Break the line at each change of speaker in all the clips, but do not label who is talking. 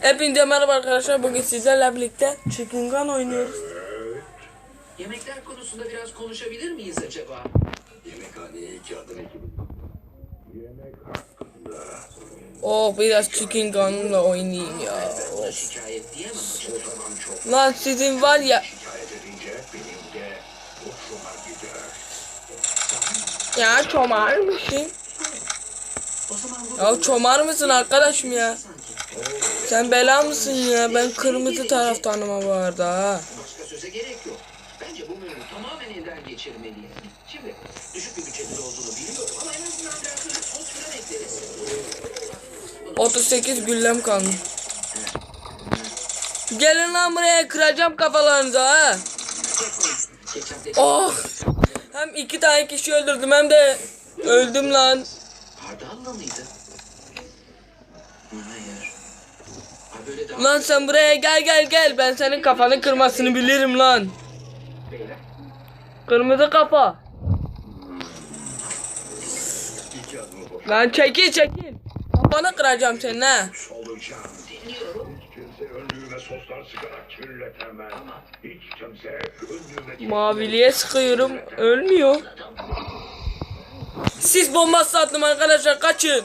Hepinize merhaba arkadaşlar. Bugün sizlerle birlikte Chicken Gun oynuyoruz.
Yemekler konusunda biraz konuşabilir miyiz acaba?
Yemekhaneye iki adım ekibi. Yemek hakkında.
Oh biraz Chicken Gun'la oynayayım ya. Of. Lan sizin var ya. Ya çomar mısın?
O zaman bu
Ya çomar mısın arkadaşım ya? Sen bela mısın ya? Ben kırmızı taraftanım ama bu arada ha.
Başka söze gerek yok. Bence bu menüyü tamamen elden geçirmeliyiz. Şimdi düşük bir bütçemiz olduğunu biliyorum ama en azından biraz böyle sos filan ekleriz.
38 güllem kalmış. Gelin lan buraya kıracağım kafalarınızı ha. Oh. Hem iki tane kişi öldürdüm hem de öldüm lan.
Hardalla mıydı? Hayır. Ha böyle daha...
Lan sen buraya gel gel gel. Ben senin kafanı kırmasını bilirim lan. Kırmızı kafa. Lan çekil çekil. Kafanı kıracağım senin ha. Maviliye sıkıyorum. Ölmüyor. Siz bomba sattım arkadaşlar kaçın.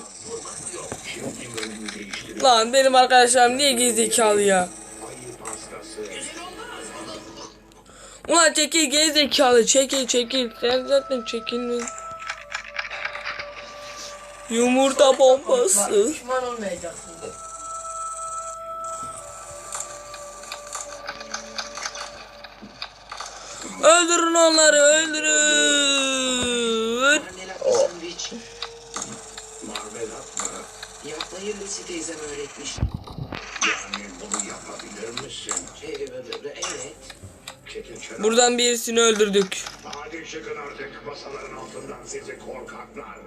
Lan benim arkadaşlarım niye gerizekalı ya?
ayı pastası.
Ulan çekil gerizekalı çekil çekil. Sen zaten çekilme. Yumurta bombası. Öldürün onları öldürün.
Marmelat mı?
Yapmayı Lucy teyzem öğretmiş.
Yani bunu yapabilir misin?
Evet.
Çekil kenara.
Buradan birisini öldürdük.
Hadi çıkın artık masaların altından sizi korkaklar.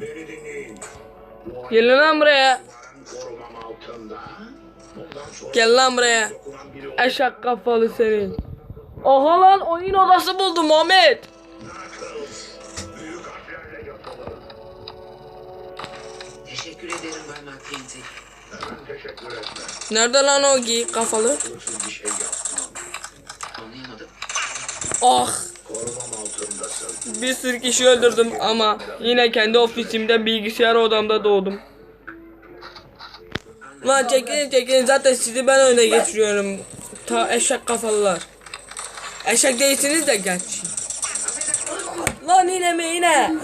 Beni dinleyin. Bu
Gelin lan buraya.
ayıların korumam altında. Bundan sonra
Gel lan buraya.
dokunan biri
Eşek kafalı senin. Oha lan oyun odası buldum Muhammed.
Teşekkür ederim Bay.
Hemen teşekkür.
Nerede lan o giy kafalı?
Hırsız bir şey yapmam.
Anlayamadım.
Ah
Korumam altındasın.
bir sürü kişi öldürdüm ama yine kendi ofisimde bilgisayar odamda doğdum. Lan çekilin çekilin zaten sizi ben öne geçiriyorum. Ta eşek kafalılar. Eşek değilsiniz de gerçi. Lan yine mi yine?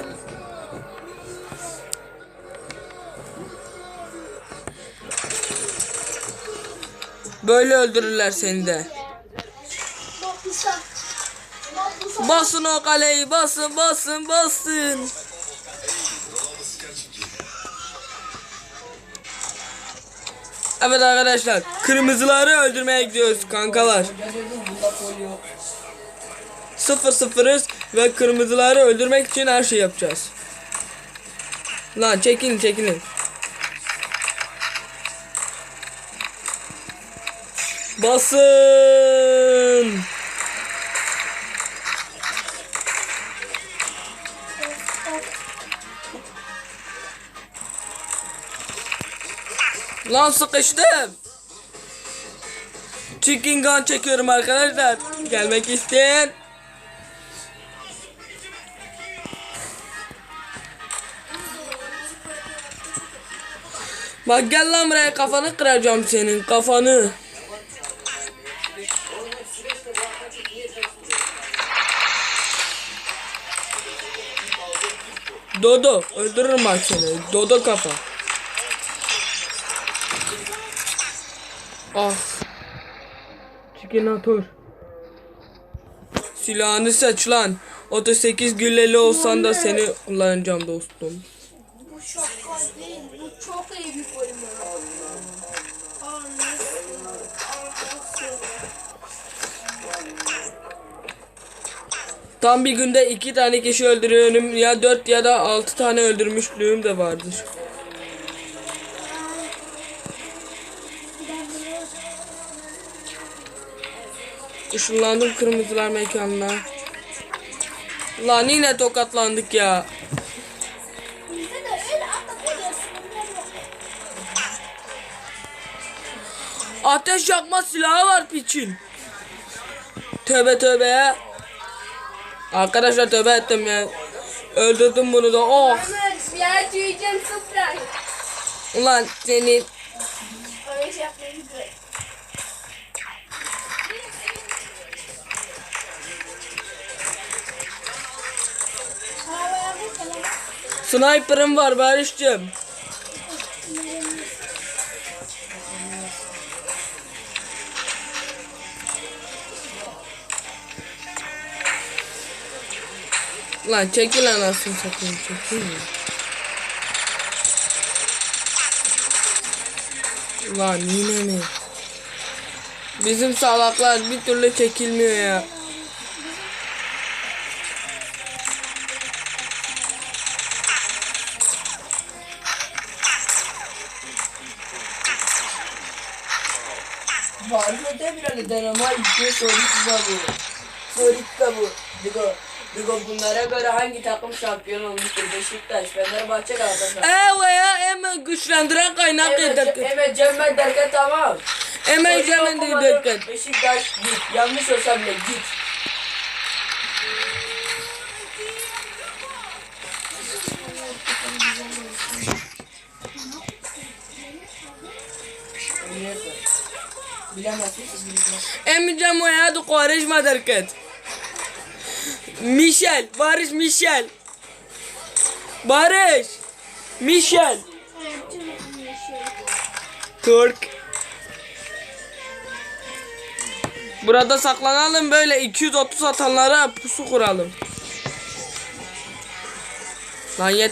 Böyle öldürürler seni de. Basın o kaleyi basın basın basın. Evet arkadaşlar kırmızıları öldürmeye gidiyoruz kankalar. Sıfır sıfırız ve kırmızıları öldürmek için her şey yapacağız. Lan çekilin çekilin. Basın. Lan sıkıştım. Chicken gun çekiyorum arkadaşlar. Gelmek isteyen. Bak gel lan buraya kafanı kıracağım senin kafanı. Dodo öldürürüm bak seni. Dodo kafa. Ah. Çikinatör. Silahını seç lan. 38 gülleli olsan da seni kullanacağım dostum.
Bu şaka değil, bu çok iyi bir bölüm.
Tam bir günde iki tane kişi öldürüyorum. Ya dört ya da altı tane öldürmüşlüğüm de vardır. Işınlandım kırmızılar mekanına. Lan yine tokatlandık ya. Ateş yakma silahı var piçin. Tövbe tövbe ya. Arkadaşlar tövbe ettim ya. Öldürdüm bunu da. Oh.
Sıfır.
Ulan
bırak.
Sniper'ım var Barış'cığım. Lan çekil anasını satayım çekil mi? Lan yine mi? Bizim salaklar bir türlü çekilmiyor ya.
Var mı da bir anı denemel bir soru kabul. Soru kabul. Digo. Digo bunlara göre hangi takım şampiyon olmuştur? Beşiktaş, Fenerbahçe, Galatasaray.
Evet ya hemen güçlendiren kaynak
evet,
evet
Cemil derken tamam.
Hemen
okumadım.
derken.
Beşiktaş git. Yanlış olsa bile git. Bilemezsin.
Emicem ya do Quaresma derket. Michel, Barış Michel. Barış. Michel. Türk. Burada saklanalım böyle 230 atanlara pusu kuralım. Lan yeter.